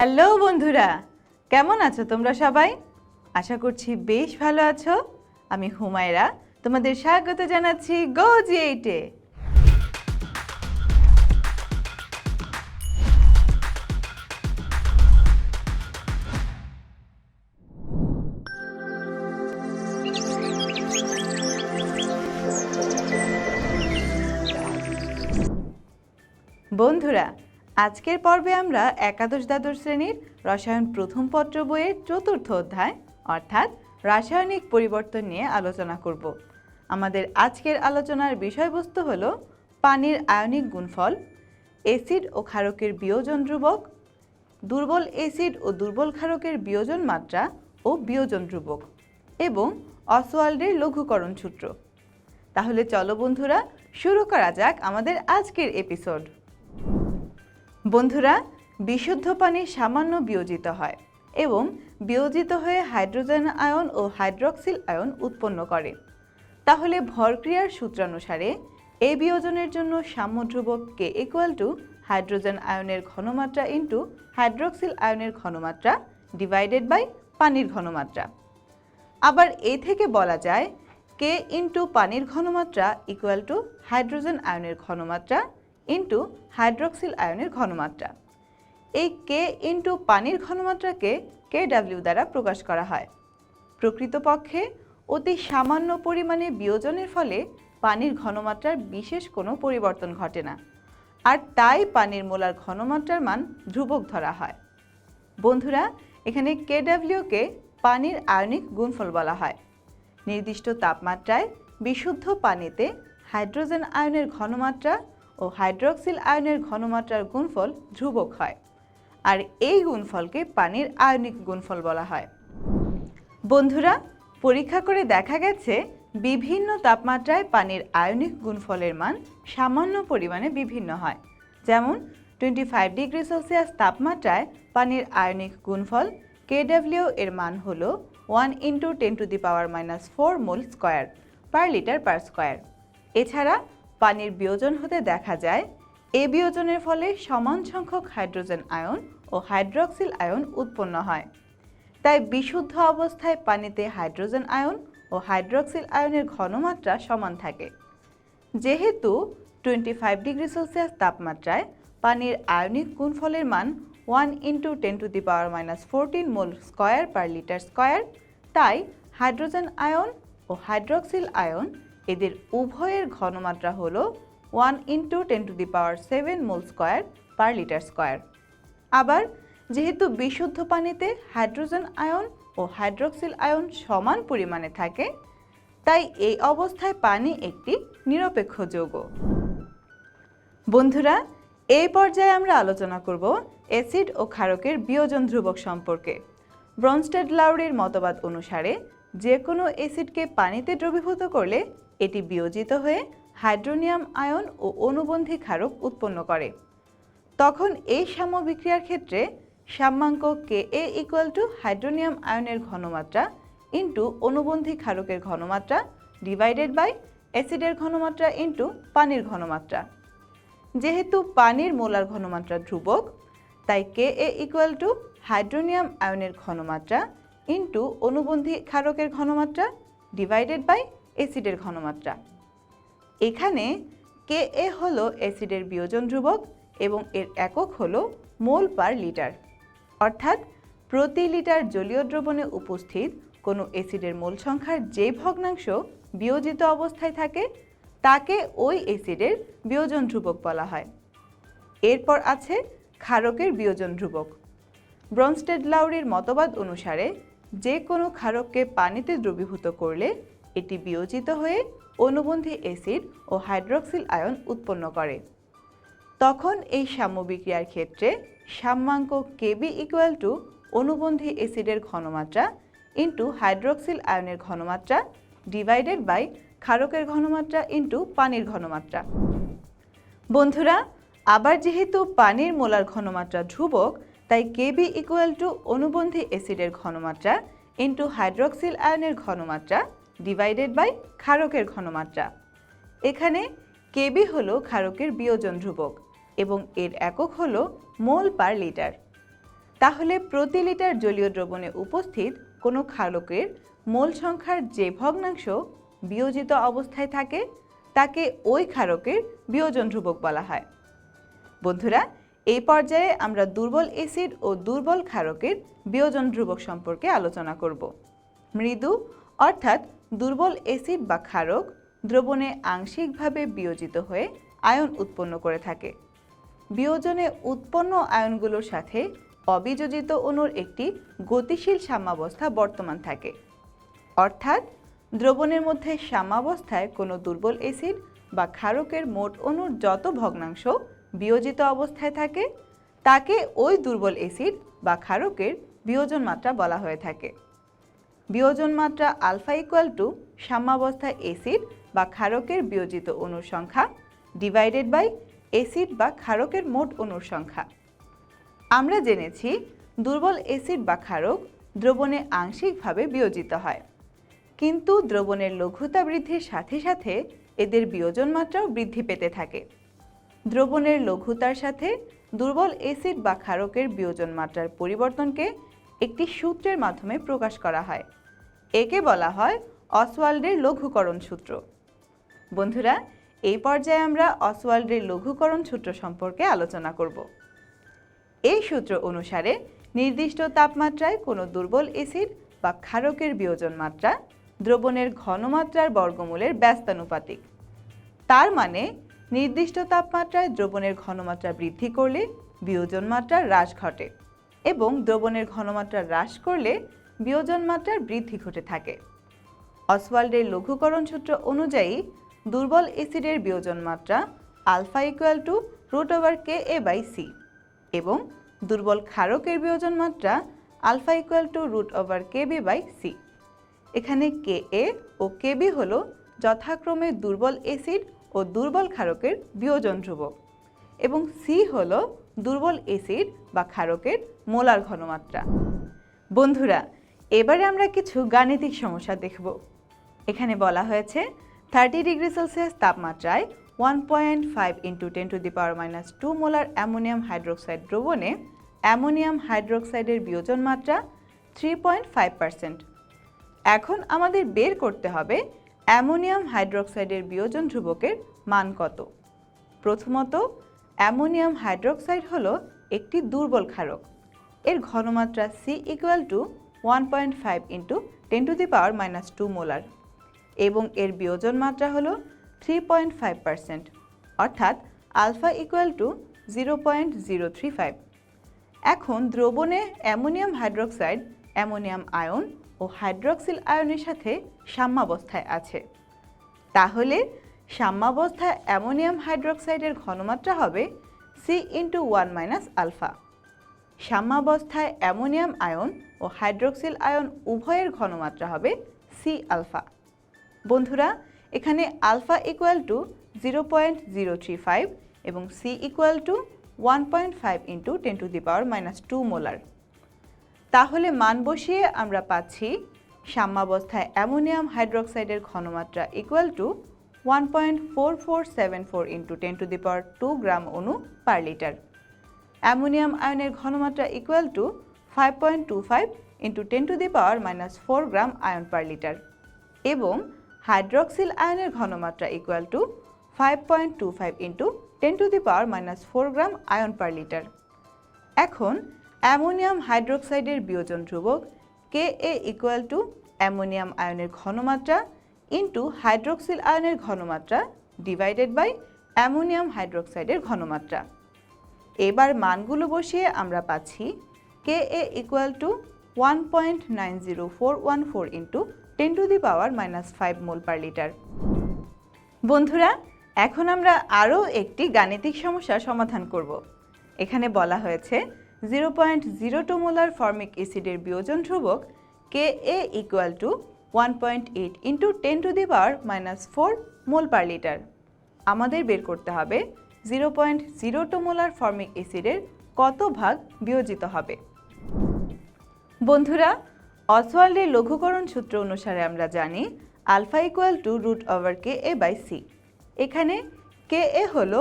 Hello বন্ধুরা, কেমন আছো তোমরা সবাই? আশা করছি বেশ ভালো আছো। আমি হুমায়রা, তোমাদের স্বাগত জানাচ্ছি গো জি এইটে বন্ধুরা আজকের পর্বে আমরা একাদশ দ্বাদশ শ্রেণির রসায়ন প্রথম পত্র বইয়ের চতুর্থ অধ্যায়, অর্থাৎ রাসায়নিক পরিবর্তন নিয়ে আলোচনা করব। আমাদের আজকের আলোচনার বিষয়বস্তু হল পানির আয়নিক গুণফল, অ্যাসিড ও ক্ষারকের বিয়োজন ধ্রুবক, দুর্বল অ্যাসিড ও দুর্বল ক্ষারকের বিয়োজন মাত্রা ও বিয়োজন ধ্রুবক এবং অসওয়াল্ডের লঘুকরণ সূত্র। তাহলে চলো বন্ধুরা, শুরু করা যাক আমাদের আজকের এপিসোড। বন্ধুরা, বিশুদ্ধ পানি সামান্য বিয়োজিত হয় এবং বিয়োজিত হয়ে হাইড্রোজেন আয়ন ও হাইড্রক্সিল আয়ন উৎপন্ন করে। তাহলে ভরক্রিয়ার সূত্রানুসারে এই বিয়োজনের জন্য সাম্য ধ্রুবক কে ইকুয়াল টু হাইড্রোজেন আয়নের ঘনমাত্রা ইন্টু হাইড্রক্সিল আয়নের ঘনমাত্রা ডিভাইডেড বাই পানির ঘনমাত্রা। আবার এ থেকে বলা যায় কে ইন্টু পানির ঘনমাত্রা ইকুয়াল টু হাইড্রোজেন আয়নের ঘনমাত্রা ইন্টু হাইড্রক্সিল আয়নের ঘনমাত্রা। এই কে ইন্টু পানির ঘনমাত্রাকে কে ডাব্লিউ দ্বারা প্রকাশ করা হয়। প্রকৃতপক্ষে অতি সামান্য পরিমাণে বিয়োজনের ফলে পানির ঘনমাত্রার বিশেষ কোনো পরিবর্তন ঘটে না। আর তাই পানির মোলার ঘনমাত্রার মান ধ্রুবক ধরা হয়। বন্ধুরা, এখানে কে কেডাব্লিউকে পানির আয়নিক গুণফল বলা হয়। নির্দিষ্ট তাপমাত্রায় বিশুদ্ধ পানিতে হাইড্রোজেন আয়নের ঘনমাত্রা ও হাইড্রক্সিল আয়নের ঘনমাত্রার গুণফল ধ্রুবক হয়, আর এই গুণফলকে পানির আয়নিক গুণফল বলা হয়। বন্ধুরা, পরীক্ষা করে দেখা গেছে, বিভিন্ন তাপমাত্রায় পানির আয়নিক গুণফলের মান সামান্য পরিমাণে বিভিন্ন হয়। যেমন টোয়েন্টি ফাইভ ডিগ্রি সেলসিয়াস তাপমাত্রায় পানির আয়নিক গুণফল কেডাব্লিউ এর মান হল one into ten to the power minus four mole square per litre per square এছাড়া পানির বিয়োজন হতে দেখা যায়। এ বিয়োজনের ফলে সমান সংখ্যক হাইড্রোজেন আয়ন ও হাইড্রক্সিল আয়ন উৎপন্ন হয়। তাই বিশুদ্ধ অবস্থায় পানিতে হাইড্রোজেন আয়ন ও হাইড্রক্সিল আয়নের ঘনমাত্রা সমান থাকে। যেহেতু টোয়েন্টি ফাইভ ডিগ্রি সেলসিয়াস তাপমাত্রায় পানির আয়নিক গুণফলের মান one into ten to the power minus fourteen mole square per litre square, তাই হাইড্রোজেন আয়ন ও হাইড্রক্সিল আয়ন এদের উভয়ের ঘনমাত্রা হল one into ten to the power seven mole square per litre square. আবার যেহেতু বিশুদ্ধ পানিতে হাইড্রোজেন আয়ন ও হাইড্রক্সিল আয়ন সমান পরিমাণে থাকে, তাই এই অবস্থায় পানি একটি নিরপেক্ষ যৌগ। বন্ধুরা, এই পর্যায়ে আমরা আলোচনা করব অ্যাসিড ও ক্ষারকের বিয়োজন ধ্রুবক সম্পর্কে। ব্রনস্টেড লাউরির মতবাদ অনুসারে যে কোনো অ্যাসিডকে পানিতে দ্রবীভূত করলে এটি বিয়োজিত হয়ে হাইড্রোনিয়াম আয়ন ও অনুবন্ধী ক্ষারক উৎপন্ন করে। তখন এই সাম্য বিক্রিয়ার ক্ষেত্রে সাম্যাঙ্ক K A equal to hydronium আয়নের ঘনমাত্রা ইন্টু অনুবন্ধী ক্ষারকের ঘনমাত্রা ডিভাইডেড বাই অ্যাসিডের ঘনমাত্রা ইন্টু পানির ঘনমাত্রা। যেহেতু পানির মোলার ঘনমাত্রা ধ্রুবক, তাই K A equal to hydronium আয়নের ঘনমাত্রা ইন্টু অনুবন্ধী ক্ষারকের ঘনমাত্রা ডিভাইডেড বাই অ্যাসিডের ঘনমাত্রা। এখানে কে এ হলো অ্যাসিডের বিয়োজন ধ্রুবক এবং এর একক হলো মোল পার লিটার। অর্থাৎ প্রতি লিটার জলীয় দ্রবণে উপস্থিত কোনো অ্যাসিডের মোল সংখ্যার যে ভগ্নাংশ বিয়োজিত অবস্থায় থাকে, তাকে ওই অ্যাসিডের বিয়োজন ধ্রুবক বলা হয়। এরপর আছে ক্ষারকের বিয়োজন ধ্রুবক। ব্রনস্টেড লাউরির মতবাদ অনুসারে যে কোনো ক্ষারককে পানিতে দ্রবীভূত করলে এটি বিয়োজিত হয়ে অনুবন্ধী অ্যাসিড ও হাইড্রক্সিল আয়ন উৎপন্ন করে। তখন এই সাম্য বিক্রিয়ার ক্ষেত্রে সাম্যাঙ্ক কেবি ইকুয়াল টু অনুবন্ধী অ্যাসিডের ঘনমাত্রা ইন্টু হাইড্রক্সিল আয়নের ঘনমাত্রা ডিভাইডেড বাই ক্ষারকের ঘনমাত্রা ইন্টু পানির ঘনমাত্রা। বন্ধুরা, আবার যেহেতু পানির মোলার ঘনমাত্রা ধ্রুবক, তাই কেবি ইকুয়াল টু অনুবন্ধী অ্যাসিডের ঘনমাত্রা ইন্টু হাইড্রক্সিল আয়নের ঘনমাত্রা ডিভাইডেড বাই ক্ষারকের ঘনমাত্রা। এখানে কেবি হলো ক্ষারকের বিয়োজন ধ্রুবক এবং এর একক হলো মোল পার লিটার। তাহলে প্রতি লিটার জলীয় দ্রবণে উপস্থিত কোনো ক্ষারকের মোল সংখ্যার যে ভগ্নাংশ বিয়োজিত অবস্থায় থাকে, তাকে ওই ক্ষারকের বিয়োজন ধ্রুবক বলা হয়। বন্ধুরা, এই পর্যায়ে আমরা দুর্বল অ্যাসিড ও দুর্বল ক্ষারকের বিয়োজন ধ্রুবক সম্পর্কে আলোচনা করব। মৃদু অর্থাৎ দুর্বল অ্যাসিড বা ক্ষারক দ্রবণে আংশিকভাবে বিয়োজিত হয়ে আয়ন উৎপন্ন করে থাকে। বিয়োজনে উৎপন্ন আয়নগুলোর সাথে অবিযোজিত অণুর একটি গতিশীল সাম্যাবস্থা বর্তমান থাকে। অর্থাৎ দ্রবণের মধ্যে সাম্যাবস্থায় কোনো দুর্বল অ্যাসিড বা ক্ষারকের মোট অণুর যত ভগ্নাংশ বিয়োজিত অবস্থায় থাকে, তাকে ওই দুর্বল অ্যাসিড বা ক্ষারকের বিয়োজন মাত্রা বলা হয়ে থাকে। বিয়োজন মাত্রা আলফা ইকুয়াল টু সাম্যাবস্থা এসিড বা ক্ষারকের বিয়োজিত অণুর সংখ্যা ডিভাইডেড বাই অ্যাসিড বা ক্ষারকের মোট অণুর সংখ্যা। আমরা জেনেছি দুর্বল এসিড বা ক্ষারক দ্রবণে আংশিকভাবে বিয়োজিত হয়। কিন্তু দ্রবণের লঘুতা বৃদ্ধির সাথে সাথে এদের বিয়োজন মাত্রাও বৃদ্ধি পেতে থাকে। দ্রবণের লঘুতার সাথে দুর্বল এসিড বা ক্ষারকের বিয়োজন মাত্রার পরিবর্তনকে একটি সূত্রের মাধ্যমে প্রকাশ করা হয়। একে বলা হয় অসওয়াল্ডের লঘুকরণ সূত্র। বন্ধুরা, এই পর্যায়ে আমরা অসওয়াল্ডের লঘুকরণ সূত্র সম্পর্কে আলোচনা করব। এই সূত্র অনুসারে নির্দিষ্ট তাপমাত্রায় কোনো দুর্বল এসিড বা ক্ষারকের বিয়োজন মাত্রা দ্রবণের ঘনমাত্রার বর্গমূলের ব্যস্তানুপাতিক। তার মানে নির্দিষ্ট তাপমাত্রায় দ্রবণের ঘনমাত্রা বৃদ্ধি করলে বিয়োজন মাত্রার হ্রাস ঘটে এবং দ্রবণের ঘনমাত্রা হ্রাস করলে বিয়োজন মাত্রার বৃদ্ধি ঘটে থাকে। অসওয়াল্ডের লঘুকরণ সূত্র অনুযায়ী, দুর্বল অ্যাসিডের বিয়োজন মাত্রা alpha equal to root over K A by C এবং দুর্বল ক্ষারকের বিয়োজন মাত্রা alpha equal to root over K B by C এখানে কে এ ও কে বি হল যথাক্রমে দুর্বল অ্যাসিড ও দুর্বল ক্ষারকের বিয়োজন ধ্রুবক এবং সি হল দুর্বল অ্যাসিড বা ক্ষারকের মোলার ঘনমাত্রা। বন্ধুরা এবারে আমরা কিছু গাণিতিক সমস্যা দেখব। এখানে বলা হয়েছে থার্টি ডিগ্রি সেলসিয়াস তাপমাত্রায় one point five into ten to the power minus two molar ammonium hydroxide দ্রবণে অ্যামোনিয়াম হাইড্রোক্সাইডের বিয়োজন মাত্রা থ্রি পয়েন্ট ফাইভ পার্সেন্ট এখন আমাদের বের করতে হবে অ্যামোনিয়াম হাইড্রোক্সাইডের বিয়োজন ধ্রুবকের মান কত। প্রথমত অ্যামোনিয়াম হাইড্রোক্সাইড হলো একটি দুর্বল ক্ষারক। এর ঘনমাত্রা C equal to one point five into ten to the power minus two molar এবং এর বিয়োজন মাত্রা হলো থ্রি পয়েন্ট ফাইভ পার্সেন্ট অর্থাৎ alpha equal to zero point zero three five এখন দ্রবণে অ্যামোনিয়াম হাইড্রোক্সাইড, অ্যামোনিয়াম আয়ন ও হাইড্রক্সিল আয়নের সাথে সাম্যাবস্থায় আছে। তাহলে সাম্যাবস্থায় অ্যামোনিয়াম হাইড্রোক্সাইডের ঘনমাত্রা হবে C into one minus alpha সাম্যাবস্থায় ammonium ion ও হাইড্রক্সিল আয়ন উভয়ের ঘনমাত্রা হবে সি আলফা বন্ধুরা, এখানে alpha equal to zero point zero three five এবং C equal to one point five into ten to the power minus two molar তাহলে মান বসিয়ে আমরা পাচ্ছি সাম্যাবস্থায় অ্যামোনিয়াম হাইড্রোক্সাইডের ঘনমাত্রা equal to one point four four seven four into ten to the power two gram অণু পার লিটার অ্যামোনিয়াম আয়নের ঘনমাত্রা equal to five point two five into ten to the power minus four gram ion per litre এবং hydroxyl আয়নের ঘনমাত্রা equal to five point two five into ten to the power minus four gram ion per litre এখন ammonium হাইড্রোক্সাইডের বিয়োজন ধ্রুবক K A equal to ammonium আয়নের ঘনমাত্রা into hydroxyl আয়নের ঘনমাত্রা ডিভাইডেড বাই অ্যামোনিয়াম হাইড্রোক্সাইডের ঘনমাত্রা। এবার মানগুলো বসিয়ে আমরা পাচ্ছি K A equal to one point nine zero four one four into ten to the power minus five mole per litre বন্ধুরা, এখন আমরা আরও একটি গাণিতিক সমস্যার সমাধান করব। এখানে বলা হয়েছে zero point zero two molar formic অ্যাসিডের বিয়োজন ধ্রুবক K A equal to one point eight into ten to the power minus four mole per litre আমাদের বের করতে হবে zero point zero two molar formic অ্যাসিডের কত ভাগ বিয়োজিত হবে। বন্ধুরা অসওয়াল্ডের লঘুকরণ সূত্র অনুসারে আমরা জানি alpha equal to root over K A by C এখানে কে এ হল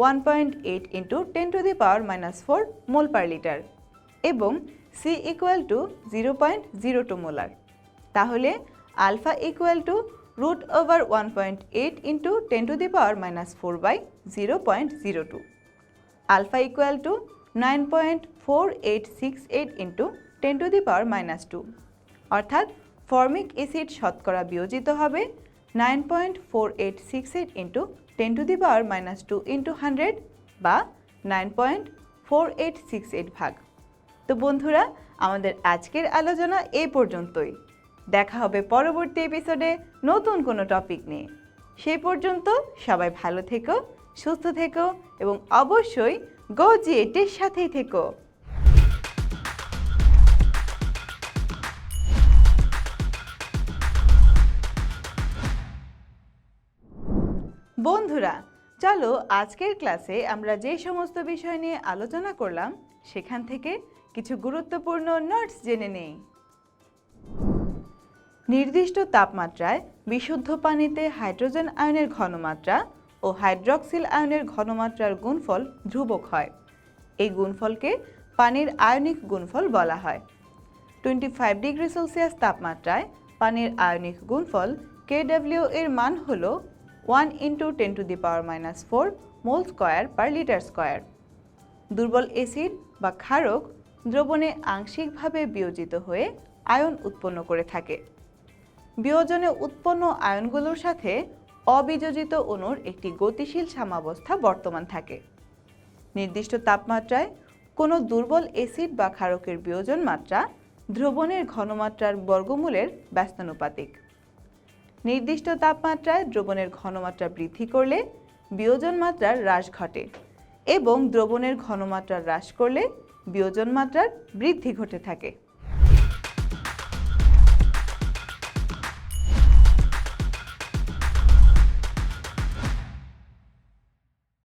one point eight into ten to the power minus four mole per litre এবং C equal to zero point zero two molar তাহলে alpha equal to root over one point eight into ten to the power minus four by zero point zero two alpha equal to nine point four eight six eight into ten to the power minus two. অর্থাৎ formic acid শতকরা বিয়োজিত হবে nine point four eight six eight into ten to the power minus two into hundred বা nine point four eight six eight ভাগ। তো বন্ধুরা, আমাদের আজকের আলোচনা এই পর্যন্তই। দেখা হবে পরবর্তী এপিসোডে নতুন কোনো টপিক নিয়ে। সেই পর্যন্ত সবাই ভালো থেকো, সুস্থ থেকো এবং অবশ্যই গো জিএটের সাথেই থেকো। বন্ধুরা, চলো আজকের ক্লাসে আমরা যে সমস্ত বিষয় নিয়ে আলোচনা করলাম, সেখান থেকে কিছু গুরুত্বপূর্ণ নোটস জেনে নেই। নির্দিষ্ট তাপমাত্রায় বিশুদ্ধ পানিতে হাইড্রোজেন আয়নের ঘনমাত্রা ও হাইড্রক্সিল আয়নের ঘনমাত্রার গুণফল ধ্রুবক হয়। এই গুণফলকে পানির আয়নিক গুণফল বলা হয়। টোয়েন্টি ফাইভ ডিগ্রি সেলসিয়াস তাপমাত্রায় পানির আয়নিক গুণফল কেডব্লিউ এর মান হল one into ten to the power minus four mole square per litre square. দুর্বল অ্যাসিড বা ক্ষারক দ্রবণে আংশিকভাবে বিয়োজিত হয়ে আয়ন উৎপন্ন করে থাকে। বিয়োজনে উৎপন্ন আয়নগুলোর সাথে অবিযোজিত অণুর একটি গতিশীল সাম্যাবস্থা বর্তমান থাকে। নির্দিষ্ট তাপমাত্রায় কোনো দুর্বল অ্যাসিড বা ক্ষারকের বিয়োজন মাত্রা দ্রবণের ঘনমাত্রার বর্গমূলের ব্যস্তানুপাতিক। নির্দিষ্ট তাপমাত্রায় দ্রবণের ঘনমাত্রা বৃদ্ধি করলে বিয়োজন মাত্রার হ্রাস ঘটে এবং দ্রবণের ঘনমাত্রা হ্রাস করলে বিয়োজন মাত্রার বৃদ্ধি ঘটে থাকে।